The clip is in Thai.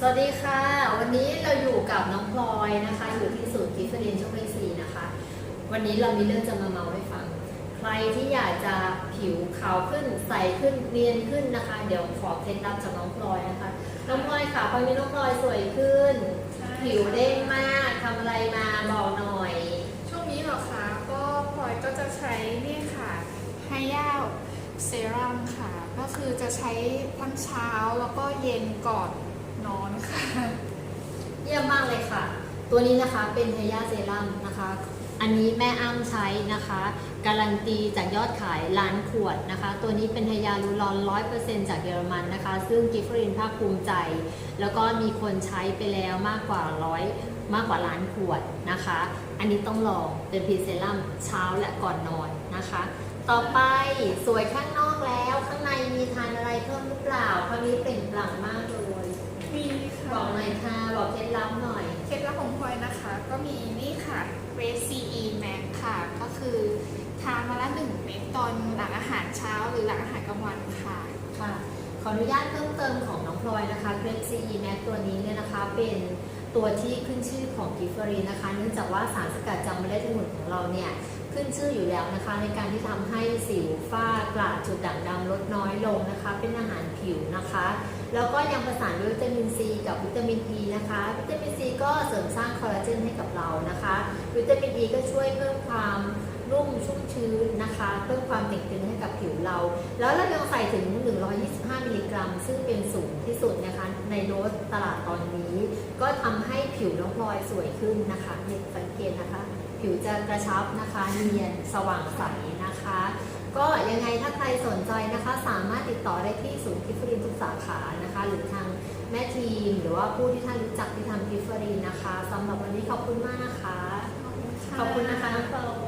สวัสดีค่ะ วันนี้เราอยู่กับน้องพลอยนะคะ อยู่ที่ศูนย์กิฟต์เรียนโชคชัยศรีนะคะ วันนี้เรามีเรื่องจะมาเมาให้ฟัง ใครที่อยากจะผิวขาวขึ้นใสขึ้นเนียนขึ้นนะคะ เดี๋ยวขอเคล็ดลับจากน้องพลอยนะคะ น้องพลอยค่ะตอนนี้น้องพลอยสวยขึ้น ผิวเด้งมากทำอะไรมาบอกหน่อย ช่วงนี้เหรอคะก็พลอยก็จะใช้นี่ค่ะไฮยาเซรั่มค่ะ ก็คือจะใช้ทั้งเช้าแล้วก็เย็นก่อน นอนค่ะ เยี่ยมมากเลยค่ะ ตัวนี้นะคะเป็นไฮยาเซรั่มนะคะ อันนี้แม่อ้ำใช้นะคะ การันตีจากยอดขายล้านขวดนะคะ ตัวนี้เป็นไฮยาลูรอนร้อยเปอร์เซ็นจากเยอรมันนะคะ ซึ่งกิฟฟรินภาคภูมิใจ แล้วก็มีคนใช้ไปแล้วมากกว่าร้อยมากกว่าล้านขวดนะคะ อันนี้ต้องลองเป็นพรีเซรั่มเช้าและก่อนนอนนะคะ ต่อไปสวยข้างนอกแล้ว ล็ดลับหน่อย เคล็ดลับของพลอยนะคะ ก็มีนี่ค่ะ Red CE Max ค่ะ ก็คือทานมาละหนึ่งเม็ดตอนหลังอาหารเช้าหรือหลังอาหารกลางวันค่ะ ค่ะ ขออนุญาตเพิ่มเติมของน้องพลอยนะคะเกรด CE Max ตัวนี้เนี่ยนะคะ เป็นตัวที่ขึ้นชื่อของกิฟเฟอรีนะคะ เนื่องจากว่าสารสกัดจากเมล็ดองุ่นของเราเนี่ยขึ้นชื่ออยู่แล้วนะคะ ในการที่ทำให้สิว ฝ้ากระจุดด่างดำลดน้อยลงนะคะ เป็นอาหารผิวนะคะ แล้วก็ยังประสานด้วยวิตามินซีกับวิตามินอ e ีนะคะ วิตามินซีก็เสริมสร้างคอลลาเจนให้กับเรานะคะ วิตามินอ e ีก็ช่วยเพิ่มความนุ่มชุ่มชื้นนะคะ เพิ่มความเต่งตึงให้กับผิวเรา แล้วเรายังใส่ถึง 125 มิลลิกรัม ซึ่งเป็นสูงที่สุดนะคะ ในโดสตลาดตอนนี้ ก็ทำให้ผิวน้องพลอยสวยขึ้นนะคะเนี่ยสังเกตนะคะ ผิวจะกระชับนะคะ เนียน สว่างใสนะคะ ก็ยังไงถ้าใครสนใจนะคะสามารถติดต่อได้ที่ศูนย์กิฟฟรินทุกสาขานะคะ หรือทางแม่ทีม หรือว่าผู้ที่ท่านรู้จักที่ทำกิฟฟรินนะคะสำหรับวันนี้ขอบคุณมากนะคะ ขอบคุณนะคะน้องพลอย